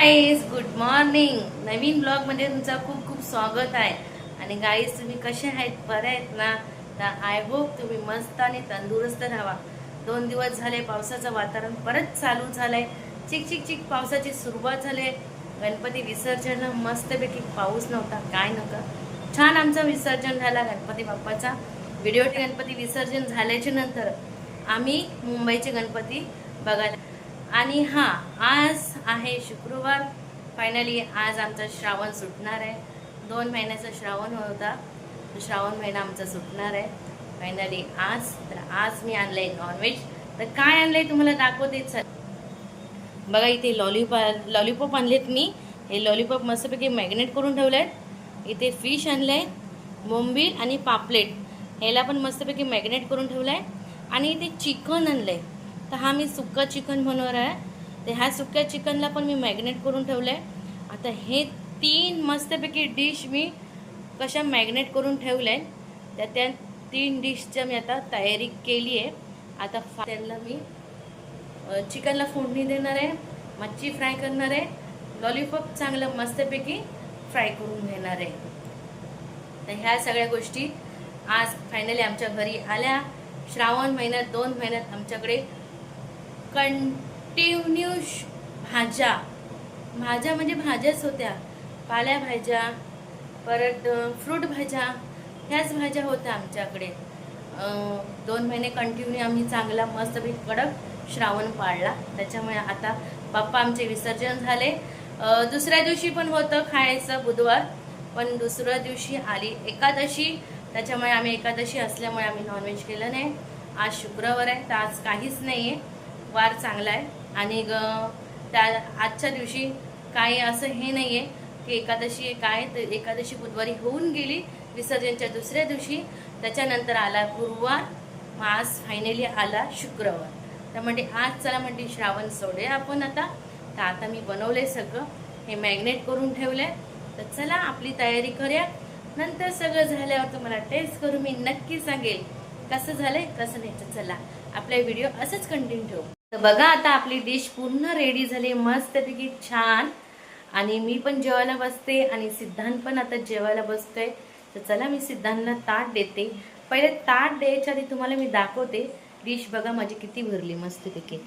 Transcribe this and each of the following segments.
Guys good morning नवीन ब्लॉगमध्ये म्हणजे तुमचं खूप खूप स्वागत आहे. आणि गाईज तुम्ही कसे आहेत? बरे आहेत ना? तर आय होप तुम्ही मस्त आणि तंदुरुस्त राहा. दोन दिवस झाले पावसाचं वातावरण परत चालू झालंय. चिक चिक चिक पावसाची सुरुवात झाली आहे. गणपती विसर्जन मस्तपैकी पाऊस नव्हता. काय नव्हतं? छान आमचं विसर्जन झाला गणपती बाप्पाचा. व्हिडिओ गणपती विसर्जन झाल्याच्यानंतर आम्ही मुंबईचे गणपती बघायला आणि हां आज आहे शुक्रवार. फायनली आज आमचा श्रावण सुटणार आहे. दोन महिन्याचा श्रावण होता. श्रावण महिना आमचा सुटणार आहे. फायनली आज तर आज मी आणलंय नॉनव्हेज तर काय आणलंय तुम्हाला दाखवतेच सर बघा इथे लॉलीपॉप लॉलीपॉप आणलेत मी. हे लॉलीपॉप मस्तपैकी मॅग्नेट करून ठेवले आहेत इथे फिश आणलं आहे बोंबील आणि पापलेट. ह्याला पण मस्तपैकी मॅग्नेट करून ठेवलं आहे आणि इथे चिकन आणलं आहे तर हा मी सुक्का चिकन बनवणार आहे. तर ह्या सुक्या चिकनला पण मी मॅग्नेट करून ठेवलं आहे आता हे तीन मस्तपैकी डिश मी कशा मॅग्नेट करून ठेवल्या आहे त्या त्या तीन डिशच्या मी आता तयारी केली आहे. आता फा- त्यांना मी चिकनला फोडणी देणार आहे मच्छी फ्राय करणार आहे लॉलीपॉप चांगलं मस्तपैकी फ्राय करून घेणार आहे. तर ह्या सगळ्या गोष्टी आज फायनली आमच्या घरी आल्या. श्रावण महिन्यात दोन महिन्यात आमच्याकडे कंटिन्यूश भाज्या. भाज्या म्हणजे भाज्याच होत्या. पाल्याभाज्या परत फ्रूट भाज्या ह्याच भाज्या होत्या आमच्याकडे. दोन महिने कंटिन्यू आम्ही चांगला मस्तपैकी कडक श्रावण पाळला. त्याच्यामुळे आता बाप्पा आमचे विसर्जन झाले. दुसऱ्या दिवशी पण होतं खायचं बुधवार पण दुसऱ्या दिवशी आली एकादशी. त्याच्यामुळे आम्ही एकादशी असल्यामुळे आम्ही नॉनव्हेज केलं नाही. आज शुक्रवार आहे तर आज काहीच नाही आहे वार चांगला आहे. आणि ग- त्या आजच्या दिवशी काही असं हे नाही आहे की एकादशी काय तर एकादशी बुधवारी होऊन गेली विसर्जनच्या दुसऱ्या दिवशी. त्याच्यानंतर आला गुरुवार मग आज फायनली आला शुक्रवार. तर म्हणजे आज चला म्हणजे श्रावण सोडे आपण आता. तर आता मी बनवले सगळं हे मॅग्नेट करून ठेवले तर चला आपली तयारी करूया. नंतर सगळं झाल्यावर तुम्हाला टेस्ट करून मी नक्की सांगेल कसं झालंय कसं नाही. तर चला आपला व्हिडिओ असंच कंटिन्यू ठेवू. तर बघा आता आपली डिश पूर्ण रेडी झाली मस्तपैकी छान. आणि मी पण जेवायला बसते आणि सिद्धांत पण आता जेवायला बसतोय. तर चला मी सिद्धांतला ताट देते. पहिले ताट द्यायच्या आधी तुम्हाला मी दाखवते. डिश बघा माझी किती भरली मस्तपैकी.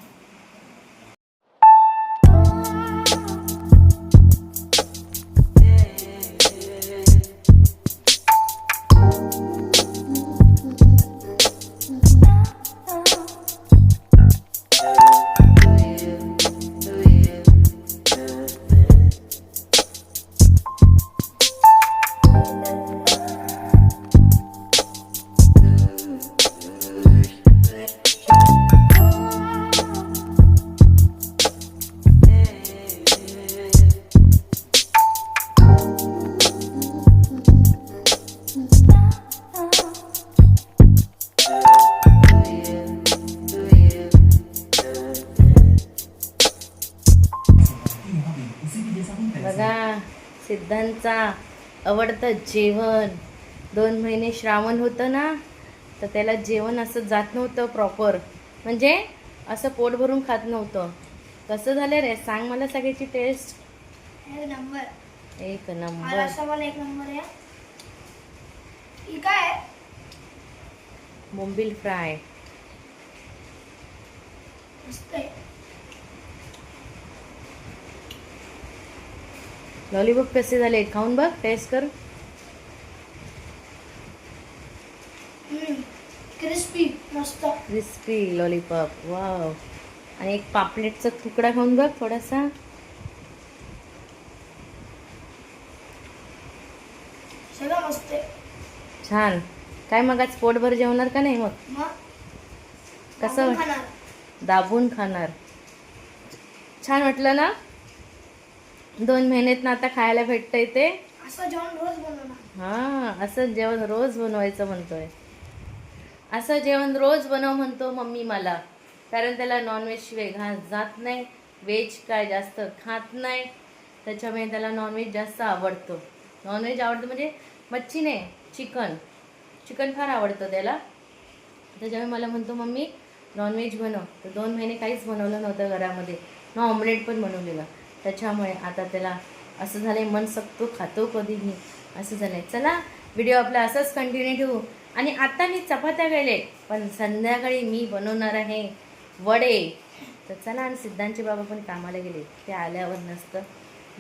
सिद्धांतचा आवडतं जेवण. दोन महिने श्रावण होतं ना तर त्याला जेवण असं जात नव्हतं प्रॉपर म्हणजे असं पोट भरून खात नव्हतं. कसं झालं रे? सांग मला सगळ्याची टेस्ट एक नंबर. एक नंबर. एक नंबर काय? बोंबील फ्राय मस्त आहे लॉलीपॉप कसे झाले खाऊन बघ टेस्ट कर. क्रिस्पी मस्त. क्रिस्पी लॉलीपॉप वाव आणि एक पापलेटचा तुकडा खाऊन बघ थोडासा. मस्त छान. काय मग आज पोटभर जेवणार का नाही मग? कसं दाबून खाणार. छान वाटलं ना? दोन महिन्यात ना आता खायला भेटतंय ते. असं जेवण रोज बनवणार. हा असं जेवण रोज बनवायचं म्हणतोय. असं जेवण रोज बनव म्हणतो मम्मी मला. कारण त्याला नॉनव्हेज शिवाय घास जात नाही व्हेज काय जास्त खात नाही. त्याच्यामुळे त्याला नॉनव्हेज जास्त आवडतो. नॉनव्हेज आवडतं म्हणजे मच्छी नाही चिकन. चिकन फार आवडतं त्याला. त्याच्यामुळे मला म्हणतो मम्मी नॉनव्हेज बनव. तर दोन महिने काहीच बनवलं नव्हतं घरामध्ये. ना ऑमलेट पण बनवलेलं. त्याच्यामुळे आता त्याला असं झालंय मन सकतो खातो कधीही. असं असं झालंय. चला व्हिडिओ आपला असंच कंटिन्यू ठेवू. आणि आता मी चपात्या गेले पण संध्याकाळी मी बनवणार आहे वडे. तर चला आणि सिद्धांचे बाबा पण कामाला गेले. ते आल्यावर नसतं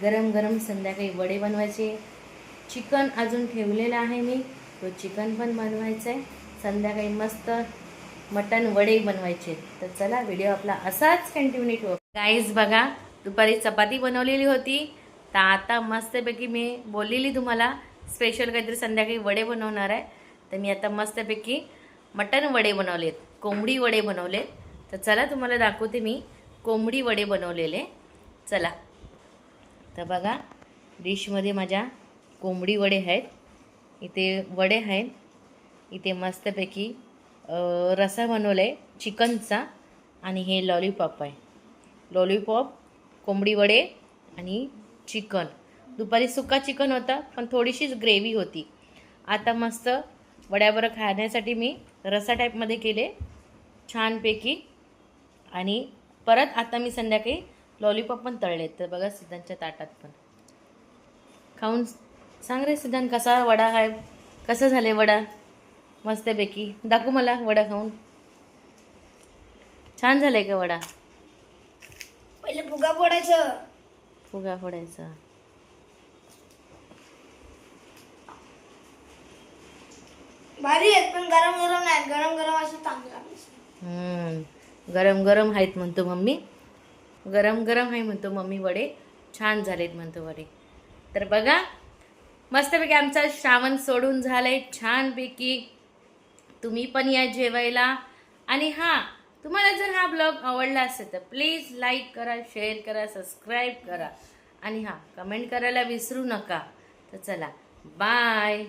गरम गरम संध्याकाळी वडे बनवायचे. चिकन अजून ठेवलेलं आहे मी. तो चिकन पण बनवायचं आहे संध्याकाळी मस्त मटन वडे बनवायचे. तर चला व्हिडिओ आपला असाच कंटिन्यू ठेवू. गाईज बघा दुपारी चपाती बनवलेली होती. तर आता मस्तपैकी मी बोललेली तुम्हाला स्पेशल काहीतरी संध्याकाळी वडे बनवणार आहे. तर मी आता मस्तपैकी मटन वडे बनवलेत कोंबडी वडे बनवलेत. तर चला तुम्हाला दाखवते मी कोंबडी वडे बनवलेले. चला. तर बघा डिशमध्ये माझ्या कोंबडी वडे आहेत. इथे वडे आहेत. इथे मस्तपैकी रसा बनवला आहे चिकनचा. आणि हे लॉलीपॉप आहे. लॉलीपॉप कोंबडी वडे आणि चिकन. दुपारी सुका चिकन होता पण थोडीशीच ग्रेव्ही होती. आता मस्त वड्याबरं खाण्यासाठी मी रसा टाईपमध्ये केले छानपैकी. आणि परत आता मी संध्याकाळी लॉलीपॉप पण तळले. तर बघा सिद्धांच्या ताटात पण. खाऊन सांग रे सिद्धांत कसा वडा आहे कसं झाले वडा? मस्तपैकी. दाखवू मला वडा खाऊन. छान झाले का वडा? पहिले फुगा फोडायचं. फुगा फोडायचा. भारी आहेत पण गरम गरम नाही गरम गरम असं चांगलं. हम्म, गरम गरम आहेत म्हणतो मम्मी. गरम गरम आहे म्हणतो मम्मी वडे. छान झालेत म्हणतो वडे. तर बघा मस्तपैकी आमचा श्रावण सोडून झालंय. छानपैकी तुम्ही पण या जेवायला. आणि हां तुम्हाला जर हा ब्लॉग आवडला असेल तर प्लीज लाईक करा शेअर करा सबस्क्राईब करा. आणि हां कमेंट करायला विसरू नका. तर चला बाय.